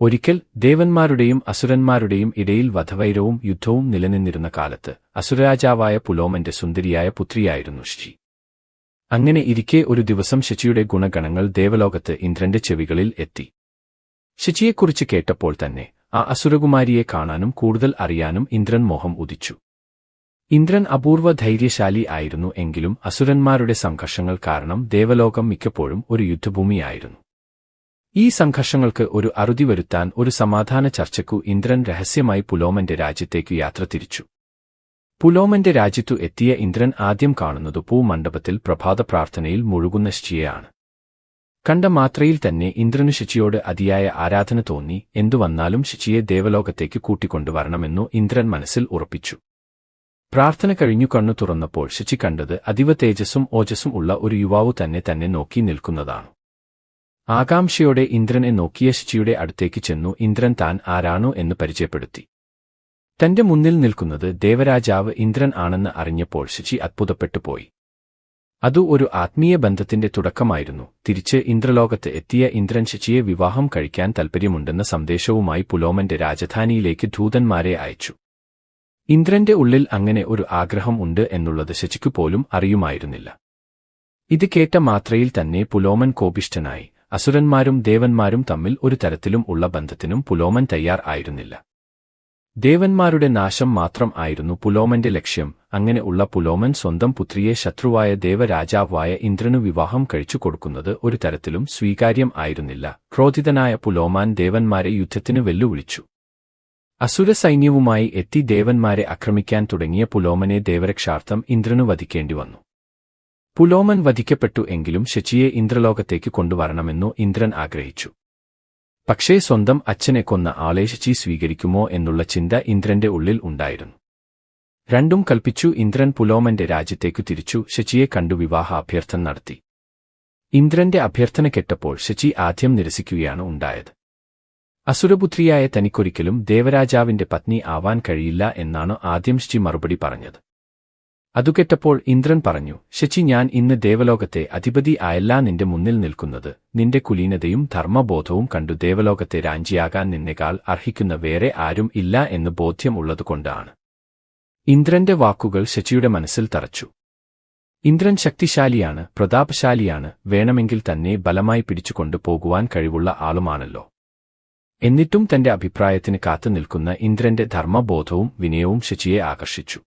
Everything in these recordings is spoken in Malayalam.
ഒരിക്കൽ ദേവന്മാരുടെയും അസുരന്മാരുടെയും ഇടയിൽ വധവൈരവും യുദ്ധവും നിലനിന്നിരുന്ന കാലത്ത് അസുരരാജാവായ പുലോമന്റെ സുന്ദരിയായ പുത്രിയായിരുന്നു ശ്രീ അങ്ങനെ ഇരിക്കെ ഒരു ദിവസം ശശിയുടെ ഗുണഗണങ്ങൾ ദേവലോകത്ത് ഇന്ദ്രന്റെ ചെവികളിൽ എത്തി. ശശിയെക്കുറിച്ച് കേട്ടപ്പോൾ തന്നെ ആ അസുരകുമാരിയെ കാണാനും കൂടുതൽ അറിയാനും ഇന്ദ്രൻ മോഹം ഉദിച്ചു. ഇന്ദ്രൻ അപൂർവ ധൈര്യശാലി ആയിരുന്നു എങ്കിലും അസുരന്മാരുടെ സംഘർഷങ്ങൾ കാരണം ദേവലോകം മിക്കപ്പോഴും ഒരു യുദ്ധഭൂമിയായിരുന്നു. ഈ സംഘർഷങ്ങൾക്ക് ഒരു അറുതി വരുത്താൻ ഒരു സമാധാന ചർച്ചയ്ക്കു ഇന്ദ്രൻ രഹസ്യമായി പുലോമന്റെ രാജ്യത്തേക്കു യാത്ര തിരിച്ചു. പുലോമന്റെ രാജ്യത്തു എത്തിയ ഇന്ദ്രൻ ആദ്യം കാണുന്നത് പൂമണ്ഡപത്തിൽ പ്രഭാത പ്രാർത്ഥനയിൽ മുഴുകുന്ന ശിച്ചിയെയാണ് കണ്ട മാത്രയിൽ തന്നെ ഇന്ദ്രനു ശിച്ചിയോട് അതിയായ ആരാധന തോന്നി എന്തു വന്നാലും ശിച്ചിയെ ദേവലോകത്തേക്ക് കൂട്ടിക്കൊണ്ടുവരണമെന്നു ഇന്ദ്രൻ മനസ്സിൽ ഉറപ്പിച്ചു. പ്രാർത്ഥന കഴിഞ്ഞു കണ്ണു തുറന്നപ്പോൾ ശിച്ചി കണ്ടത് അതിവ തേജസ്സും ഓജസ്സും ഉള്ള ഒരു യുവാവു തന്നെ തന്നെ നോക്കി നിൽക്കുന്നതാണ്. ആകാംക്ഷയോടെ ഇന്ദ്രനെ നോക്കിയ ശിച്ചിയുടെ അടുത്തേക്ക് ചെന്നു. ഇന്ദ്രൻ താൻ ആരാണോ എന്ന് പരിചയപ്പെടുത്തി. തന്റെ മുന്നിൽ നിൽക്കുന്നത് ദേവരാജാവ് ഇന്ദ്രൻ ആണെന്ന് അറിഞ്ഞപ്പോൾ ശിച്ചി അത്ഭുതപ്പെട്ടുപോയി. അതു ഒരു ആത്മീയ ബന്ധത്തിന്റെ തുടക്കമായിരുന്നു. തിരിച്ച് ഇന്ദ്രലോകത്ത് എത്തിയ ഇന്ദ്രൻ ശിച്ചിയെ വിവാഹം കഴിക്കാൻ താൽപ്പര്യമുണ്ടെന്ന സന്ദേശവുമായി പുലോമന്റെ രാജധാനിയിലേക്ക് ദൂതന്മാരെ അയച്ചു. ഇന്ദ്രന്റെ ഉള്ളിൽ അങ്ങനെ ഒരു ആഗ്രഹം ഉണ്ട് എന്നുള്ളത് ശശിക്കു പോലും അറിയുമായിരുന്നില്ല. ഇത് കേട്ട മാത്രയിൽ തന്നെ പുലോമൻ കോപിഷ്ഠനായി. അസുരന്മാരും ദേവന്മാരും തമ്മിൽ ഒരു തരത്തിലും ഉള്ള ബന്ധത്തിനും പുലോമൻ തയ്യാർ ആയിരുന്നില്ല. ദേവന്മാരുടെ നാശം മാത്രം ആയിരുന്നു പുലോമന്റെ ലക്ഷ്യം. അങ്ങനെ ഉള്ള പുലോമൻ സ്വന്തം പുത്രിയെ ശത്രുവായ ദേവരാജാവായ ഇന്ദ്രനു വിവാഹം കഴിച്ചു കൊടുക്കുന്നത് ഒരു തരത്തിലും സ്വീകാര്യം ആയിരുന്നില്ല. ക്രോധിതനായ പുലോമാൻ ദേവന്മാരെ യുദ്ധത്തിന് വെല്ലുവിളിച്ചു. അസുര സൈന്യവുമായി എത്തി ദേവന്മാരെ ആക്രമിക്കാൻ തുടങ്ങിയ പുലോമനെ ദേവരക്ഷാർത്ഥം ഇന്ദ്രനു വധിക്കേണ്ടി വന്നു പുലോമൻ വധിക്കപ്പെട്ടു എങ്കിലും ശചിയെ ഇന്ദ്രലോകത്തേക്ക് കൊണ്ടുവരണമെന്നു ഇന്ദ്രൻ ആഗ്രഹിച്ചു. പക്ഷേ സ്വന്തം അച്ഛനെ കൊന്ന ആളെ ശചി സ്വീകരിക്കുമോ എന്നുള്ള ചിന്ത ഇന്ദ്രന്റെ ഉള്ളിൽ ഉണ്ടായിരുന്നു. രണ്ടും കൽപ്പിച്ചു ഇന്ദ്രൻ പുലോമന്റെ രാജ്യത്തേക്കു തിരിച്ചു ശചിയെ കണ്ടു വിവാഹ അഭ്യർത്ഥന നടത്തി. ഇന്ദ്രന്റെ അഭ്യർത്ഥന കെട്ടപ്പോൾ ശചി ആദ്യം നിരസിക്കുകയാണ് ഉണ്ടായത്. അസുരപുത്രിയായ തനിക്കൊരിക്കലും ദേവരാജാവിന്റെ പത്നി ആവാൻ കഴിയില്ല എന്നാണ് ആദ്യം ശചി മറുപടി പറഞ്ഞത്. അതുകെട്ടപ്പോൾ ഇന്ദ്രൻ പറഞ്ഞു ശശി ഞാൻ ഇന്ന് ദേവലോകത്തെ അധിപതി ആയല്ല നിന്റെ മുന്നിൽ നിൽക്കുന്നത്. നിന്റെ കുലീനതയും ധർമ്മബോധവും കണ്ടു ദേവലോകത്തെ രാഞ്ചിയാകാൻ നിന്നെക്കാൾ അർഹിക്കുന്ന വേറെ ആരും ഇല്ല എന്ന് ബോധ്യമുള്ളതുകൊണ്ടാണ് ഇന്ദ്രന്റെ വാക്കുകൾ ശശിയുടെ മനസ്സിൽ തറച്ചു. ഇന്ദ്രൻ ശക്തിശാലിയാണ് പ്രതാപശാലിയാണ് വേണമെങ്കിൽ തന്നെ ബലമായി പിടിച്ചുകൊണ്ടു പോകുവാൻ കഴിവുള്ള ആളുമാണല്ലോ. എന്നിട്ടും തന്റെ അഭിപ്രായത്തിന് കാത്തു നിൽക്കുന്ന ഇന്ദ്രന്റെ ധർമ്മബോധവും വിനയവും ശശിയെ ആകർഷിച്ചു.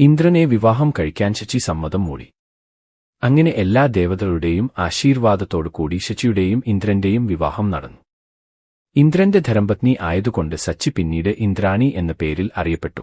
ഇന്ദ്രനെ വിവാഹം കഴിക്കാൻ ശശി സമ്മതം മൂടി. അങ്ങനെ എല്ലാ ദേവതകളുടെയും ആശീർവാദത്തോടുകൂടി ശശിയുടെയും ഇന്ദ്രന്റെയും വിവാഹം നടന്നു. ഇന്ദ്രന്റെ ധരംപത്നി ആയതുകൊണ്ട് സച്ചി പിന്നീട് ഇന്ദ്രാണി എന്ന പേരിൽ അറിയപ്പെട്ടു.